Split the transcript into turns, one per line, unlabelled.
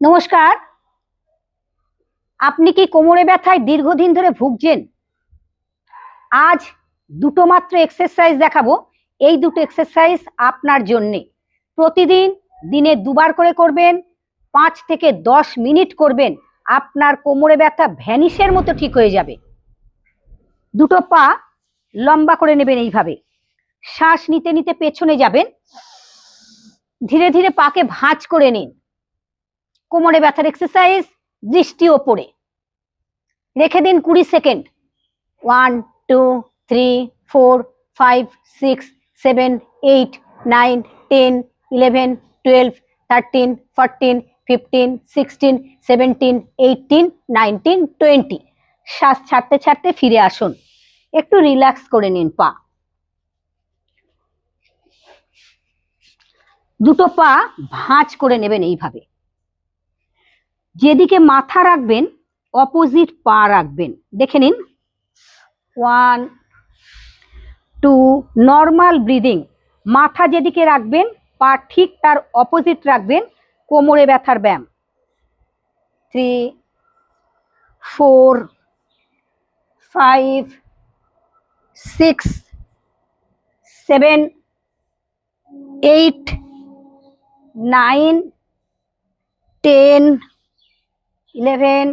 নমস্কার। আপনি কি কোমরে ব্যথায় দীর্ঘদিন ধরে ভুগছেন? আজ দুটো মাত্র এক্সারসাইজ দেখাবো। এই দুটো এক্সারসাইজ আপনার জন্যে। প্রতিদিন দিনে দুবার করে করবেন, পাঁচ থেকে দশ মিনিট করবেন, আপনার কোমরে ব্যথা ভ্যানিশের মতো ঠিক হয়ে যাবে। দুটো পা লম্বা করে নেবেন এইভাবে। শ্বাস নিতে নিতে পেছনে যাবেন। ধীরে ধীরে পাকে ভাঁজ করে নিন। কোমরে ব্যথার এক্সারসাইজ দৃষ্টি ওপরে। রেখে দিন কুড়ি second. One two three four five six seven eight nine ten eleven twelve thirteen fourteen fifteen sixteen seventeen eighteen nineteen twenty শ্বাস ছাড়তে ছাড়তে ফিরে আসুন। একটু রিল্যাক্স করে নিন পা। দুটো পা ভাঁজ করে নেবেন এইভাবে। যেদিকে মাথা রাখবেন অপোজিট পা রাখবেন। দেখে নিন। ওয়ান টু নর্মাল ব্রিদিং মাথা যেদিকে রাখবেন, পা ঠিক তার অপোজিট রাখবেন, কোমরে ব্যথার ব্যায়াম। Three four five six seven eight nine ten eleven